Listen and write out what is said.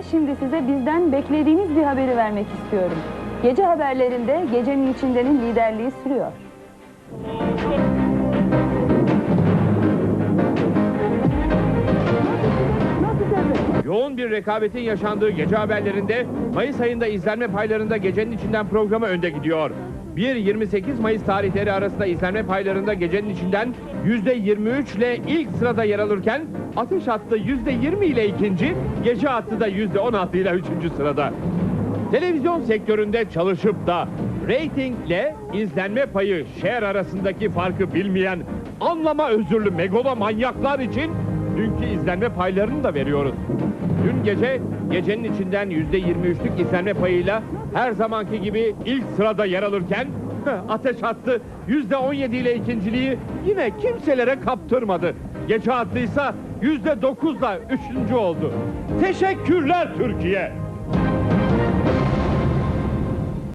Ben şimdi size bizden beklediğiniz bir haberi vermek istiyorum. Gece haberlerinde gecenin içindenin liderliği sürüyor. Yoğun bir rekabetin yaşandığı gece haberlerinde Mayıs ayında izlenme paylarında gecenin içinden programı önde gidiyor. 1-28 Mayıs tarihleri arasında izlenme paylarında gecenin içinden %23 ile ilk sırada yer alırken Ateş Hattı %20 ile ikinci, Gece Hattı da %16 ile üçüncü sırada. Televizyon sektöründe çalışıp da reytingle izlenme payı share arasındaki farkı bilmeyen anlama özürlü megalo manyaklar için dünkü izlenme paylarını da veriyoruz. Dün gece gecenin içinden %23'lük izlenme payıyla her zamanki gibi ilk sırada yer alırken ateş attı %17 ile ikinciliği yine kimselere kaptırmadı. Gece attıysa %9'la üçüncü oldu. Teşekkürler Türkiye.